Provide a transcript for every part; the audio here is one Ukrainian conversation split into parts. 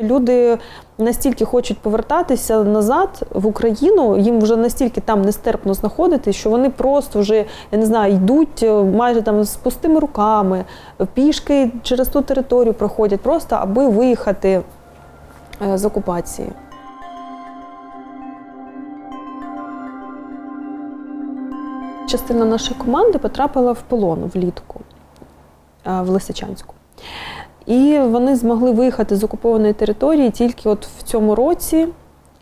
Люди настільки хочуть повертатися назад в Україну, їм вже настільки там нестерпно знаходитись, що вони просто вже я не знаю, йдуть е, майже там з пустими руками, пішки через ту територію проходять, просто аби виїхати е, з окупації. Частина нашої команди потрапила в полон влітку е, в Лисичанську. І вони змогли виїхати з окупованої території тільки от в цьому році.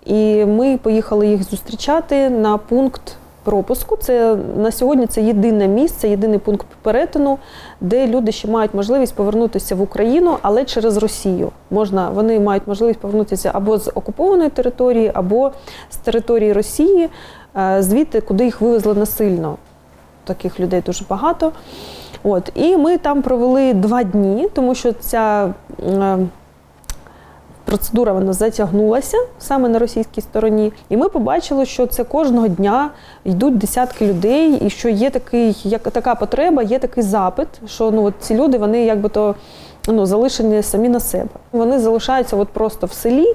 І ми поїхали їх зустрічати на пункт пропуску. Це на сьогодні це єдине місце, єдиний пункт перетину, де люди ще мають можливість повернутися в Україну, але через Росію. Можна вони мають можливість повернутися або з окупованої території, або з території Росії, е, звідти, куди їх вивезли насильно. Таких людей дуже багато. От, і ми там провели два дні, тому що ця е, процедура вона затягнулася саме на російській стороні. І ми побачили, що це кожного дня йдуть десятки людей, і що є такий, як така потреба, є такий запит, що ну от ці люди вони якби то ну, залишені самі на себе. Вони залишаються от просто в селі.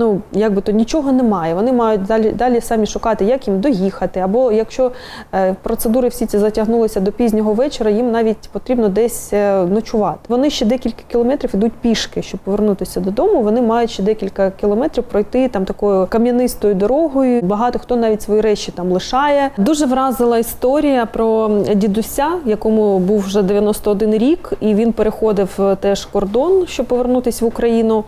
Ну, якби то нічого немає. Вони мають далі далі самі шукати, як їм доїхати. Або якщо е, процедури всі ці затягнулися до пізнього вечора, їм навіть потрібно десь е, ночувати. Вони ще декілька кілометрів ідуть пішки, щоб повернутися додому. Вони мають ще декілька кілометрів пройти там такою кам'янистою дорогою. Багато хто навіть свої речі там лишає. Дуже вразила історія про дідуся, якому був вже 91 рік, і він переходив е, теж кордон, щоб повернутися в Україну.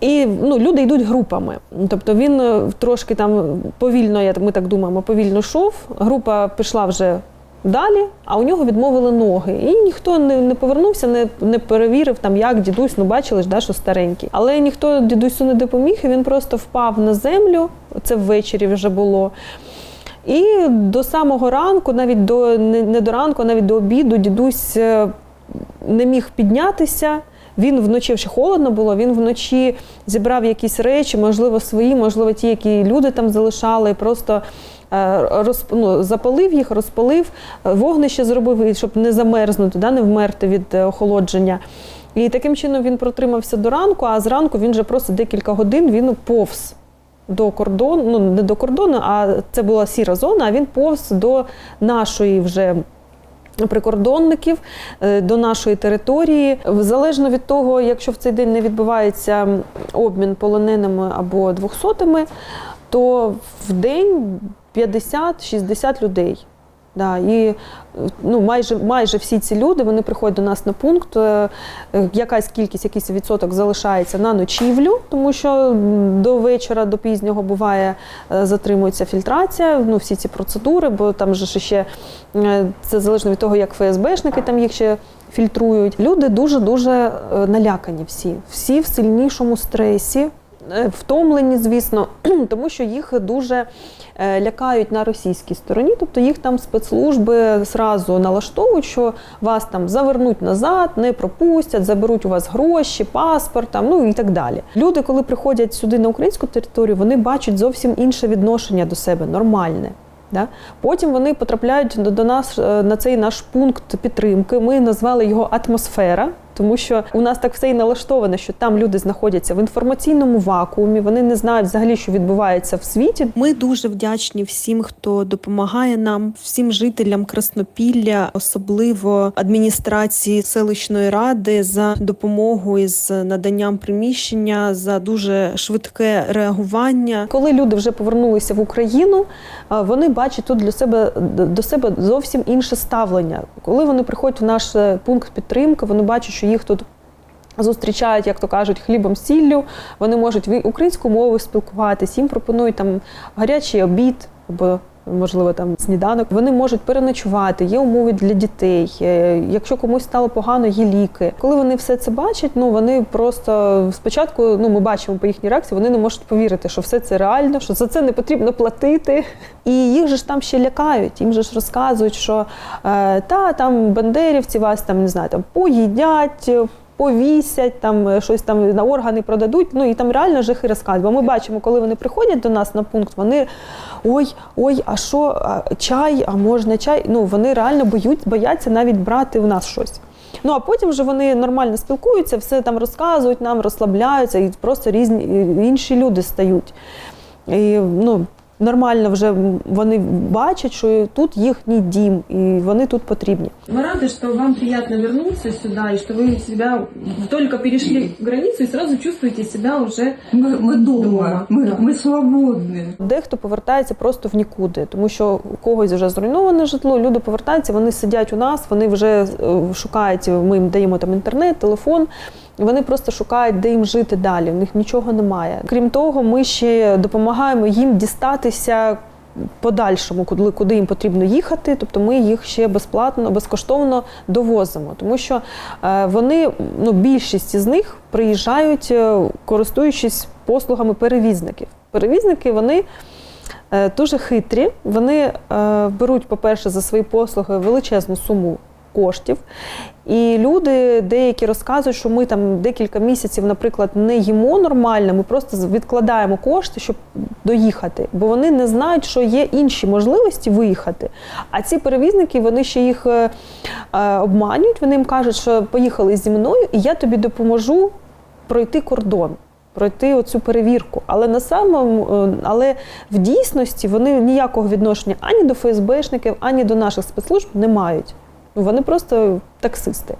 І ну, люди йдуть групами. Тобто він е, трошки там повільно, ми так думаємо, повільно йшов. Група пішла вже далі, а у нього відмовили ноги. І ніхто не, не повернувся, не, не перевірив, там, як дідусь, ну бачили ж, да, що старенький. Але ніхто дідусю не допоміг, і він просто впав на землю. Це ввечері вже було. І до самого ранку, навіть до не, не до ранку, навіть до обіду, дідусь е, не міг піднятися. Він вночі ще холодно було. Він вночі зібрав якісь речі, можливо, свої, можливо, ті, які люди там залишали, просто е, розп... ну, запалив їх, розпалив, е, вогнище зробив, щоб не замерзнути, да, не вмерти від е, охолодження. І таким чином він протримався до ранку, а зранку він вже просто декілька годин він повз. До кордону, ну не до кордону, а це була сіра зона. А він повз до нашої вже прикордонників е, до нашої території. Залежно від того, якщо в цей день не відбувається обмін полоненими або двохсотими, то в день 50-60 людей. Да, і ну, майже майже всі ці люди вони приходять до нас на пункт. е, е, Якась кількість, якийсь відсоток залишається на ночівлю, тому що до вечора, до пізнього буває, е, затримується фільтрація. Ну, всі ці процедури, бо там же ще е, це залежно від того, як ФСБшники там їх ще фільтрують. Люди дуже дуже налякані всі, всі в сильнішому стресі. Е, Втомлені, звісно, тому що їх дуже е, лякають на російській стороні, тобто їх там спецслужби зразу налаштовують, що вас там завернуть назад, не пропустять, заберуть у вас гроші, паспорт, там, ну і так далі. Люди, коли приходять сюди на українську територію, вони бачать зовсім інше відношення до себе, нормальне. Да? Потім вони потрапляють до, нас е, на цей наш пункт підтримки. Ми назвали його атмосфера, тому що у нас так все і налаштоване, що там люди знаходяться в інформаційному вакуумі, вони не знають взагалі, що відбувається в світі. Ми дуже вдячні всім, хто допомагає нам, всім жителям Краснопілля, особливо адміністрації селищної ради за допомогу із наданням приміщення, за дуже швидке реагування. Коли люди вже повернулися в Україну, вони бачать тут для себе до себе зовсім інше ставлення. Коли вони приходять в наш е, пункт підтримки, вони бачать, що їх тут. Зустрічають, як то кажуть, хлібом сіллю. Вони можуть українською мовою спілкуватись, їм пропонують там гарячий обід або можливо там сніданок. Вони можуть переночувати, є умови для дітей. е, Якщо комусь стало погано, є ліки. Коли вони все це бачать, ну вони просто спочатку, ну ми бачимо по їхній реакції, вони не можуть повірити, що все це реально, що за це не потрібно платити. І їх же ж там ще лякають. Їм же ж розказують, що е, та там бандерівці вас там не знаю, там поїдять. Повісять, там е, щось там на органи продадуть. Ну і там реально жахи розказують. Бо ми бачимо, коли вони приходять до нас на пункт, вони ой, ой, а що, а, чай, а можна чай? Ну вони реально боють, бояться навіть брати в нас щось. Ну а потім вже вони нормально спілкуються, все там розказують нам, розслабляються, і просто різні інші люди стають. І ну, нормально вже вони бачать, що тут їхній дім, і вони тут потрібні. Мы рады, что вам приятно вернуться сюда, и что вы себя только перешли границу и сразу чувствуете себя уже Мы, мы дома, Дома, мы, да. мы свободны. Дехто повертається просто в нікуди, тому що у когось вже зруйноване житло. Люди повертаються, вони сидять у нас, вони вже е, шукають. Ми їм даємо там інтернет, телефон. Вони просто шукають, де їм жити далі. У них нічого немає. Крім того, ми ще допомагаємо їм дістатися подальшому, куди, куди їм потрібно їхати. Тобто ми їх ще безплатно, безкоштовно довозимо, тому що е, вони, ну більшість із них приїжджають, е, користуючись послугами перевізників. Перевізники вони е, дуже хитрі. Вони беруть, по-перше, за свої послуги величезну суму коштів. І люди деякі розказують, що ми там декілька місяців, наприклад, не їмо нормально, ми просто відкладаємо кошти, щоб доїхати, бо вони не знають, що є інші можливості виїхати. А ці перевізники вони ще їх е, е, обманюють. Вони їм кажуть, що поїхали зі мною, і я тобі допоможу пройти кордон. Пройти оцю перевірку, але на самому, е, але в дійсності вони ніякого відношення ані до ФСБшників, ані до наших спецслужб не мають. Ну, Вони просто таксисти.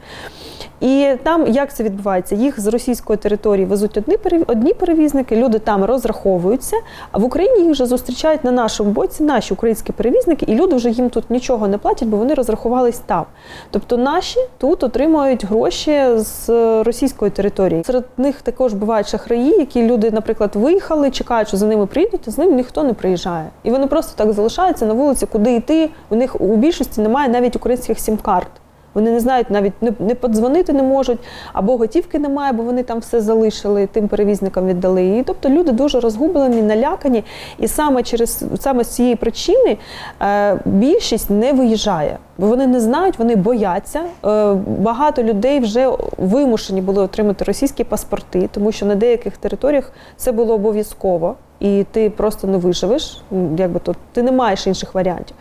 І там як це відбувається? Їх з російської території везуть одні одні перевізники, люди там розраховуються, а в Україні їх вже зустрічають на нашому боці наші українські перевізники, і люди вже їм тут нічого не платять, бо вони розрахувались там. Тобто наші тут отримують гроші з російської території. Серед них також бувають шахраї, які люди, наприклад, виїхали, чекають, що за ними прийдуть, а з ним ніхто не приїжджає. І вони просто так залишаються на вулиці, куди йти. У них у більшості немає навіть українських сім-карт. Вони не знають навіть не, не подзвонити не можуть, або готівки немає, бо вони там все залишили, тим перевізникам віддали. І тобто люди дуже розгублені, налякані. І саме через саме з цієї причини е, більшість не виїжджає, бо вони не знають, вони бояться. Е, багато людей вже вимушені були отримати російські паспорти, тому що на деяких територіях це було обов'язково. І ти просто не виживеш, якби то ти не маєш інших варіантів.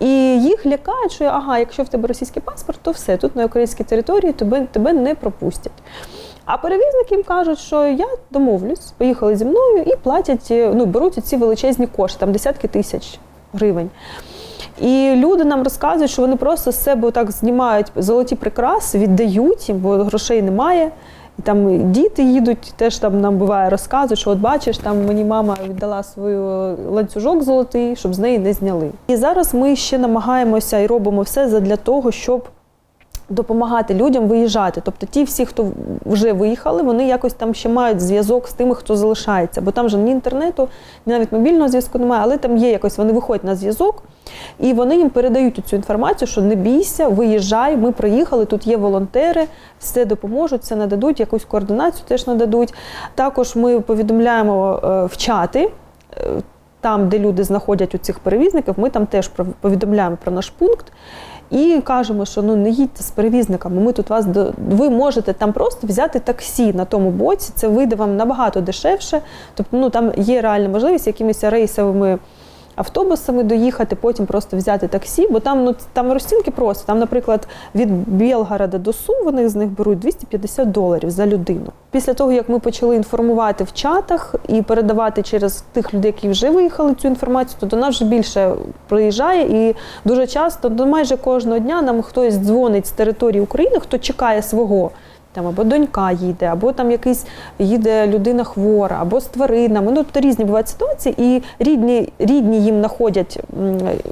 І їх лякають, що ага, якщо в тебе російський паспорт, то все, тут на українській території тебе, тебе не пропустять. А перевізники їм кажуть, що я домовлюсь, поїхали зі мною і платять, е, ну беруть ці величезні кошти, там десятки тисяч гривень. І люди нам розказують, що вони просто з себе так знімають золоті прикраси, віддають їм, бо грошей немає. І там діти їдуть, теж там нам буває розказують, що от бачиш, там мені мама віддала свою ланцюжок золотий, щоб з неї не зняли. І зараз ми ще намагаємося і робимо все для того, щоб допомагати людям виїжджати. Тобто ті всі, хто вже виїхали, вони якось там ще мають зв'язок з тими, хто залишається. Бо там же ні інтернету, ні навіть мобільного зв'язку немає, але там є якось, вони виходять на зв'язок, і вони їм передають цю інформацію, що не бійся, виїжджай, ми приїхали, тут є волонтери, все допоможуть, все нададуть, якусь координацію теж нададуть. Також ми повідомляємо е, в чати. е, Там, де люди знаходять у цих перевізників, ми там теж повідомляємо про наш пункт і кажемо, що ну не їдьте з перевізниками. Ми тут вас до ви можете там просто взяти таксі на тому боці. Це вийде вам набагато дешевше. Тобто, ну там є реальна можливість якимись рейсовими автобусами доїхати, потім просто взяти таксі, бо там ну там розцінки просто. Там, наприклад, від Білгорода до Сум вони з них беруть 250 доларів за людину. Після того, як ми почали інформувати в чатах і передавати через тих людей, які вже виїхали цю інформацію, то до нас вже більше приїжджає і дуже часто, ну, майже кожного дня нам хтось дзвонить з території України, хто чекає свого. Там або донька їде, або там якийсь їде людина хвора, або з тваринами. Ну тобто різні бувають ситуації, і рідні, рідні їм знаходять,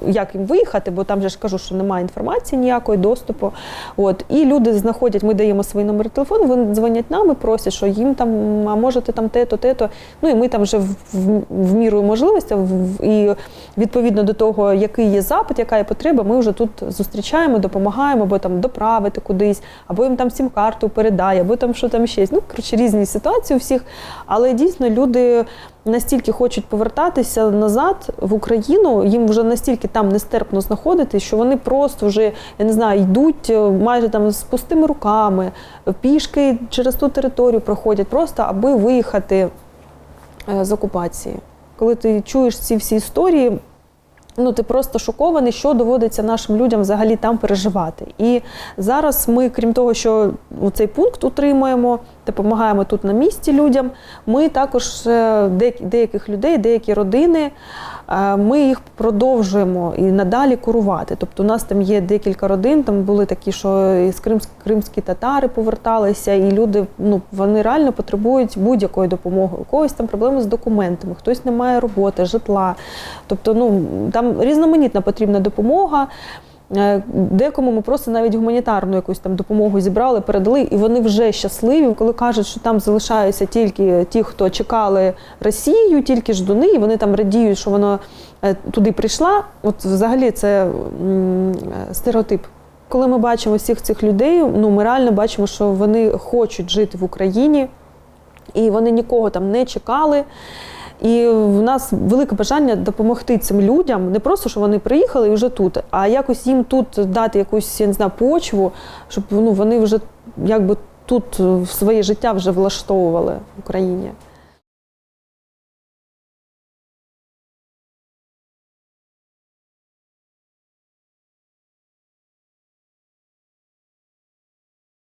як їм виїхати, бо там же ж кажу, що немає інформації ніякої доступу. От і люди знаходять, ми даємо свої номери телефону, вони дзвонять нам і просять, що їм там, а можете там те-то, те-то. Ну і ми там вже в, в, в міру можливості в- і відповідно до того, який є запит, яка є потреба, ми вже тут зустрічаємо, допомагаємо, або там доправити кудись, або їм там сім-карту передай, або там що там ще. Ну, коротше, різні ситуації у всіх. Але дійсно люди настільки хочуть повертатися назад в Україну, їм вже настільки там нестерпно знаходитись, що вони просто вже, я не знаю, йдуть е, майже там з пустими руками, пішки через ту територію проходять, просто аби виїхати е, з окупації. Коли ти чуєш ці всі історії, Ну, ти просто шокований, що доводиться нашим людям взагалі там переживати. І зараз ми, крім того, що цей пункт утримуємо, допомагаємо тут на місці людям. Ми також е, деяких людей, деякі родини, ми їх продовжуємо і надалі курувати. Тобто, у нас там є декілька родин, там були такі, що з кримські, кримські татари поверталися, і люди ну, вони реально потребують будь-якої допомоги. У когось там проблеми з документами, хтось не має роботи, житла. Тобто, ну там різноманітна потрібна допомога. Е, Декому ми просто навіть гуманітарну якусь там допомогу зібрали, передали, і вони вже щасливі, коли кажуть, що там залишаються тільки ті, хто чекали Росію, тільки ждуни, і вони там радіють, що вона е, туди прийшла. От взагалі це е, стереотип. Коли ми бачимо всіх цих людей, ну ми реально бачимо, що вони хочуть жити в Україні, і вони нікого там не чекали. І в нас велике бажання допомогти цим людям, не просто, що вони приїхали і вже тут, а якось їм тут дати якусь я не знаю, почву, щоб ну, вони вже якби тут своє життя вже влаштовували в Україні.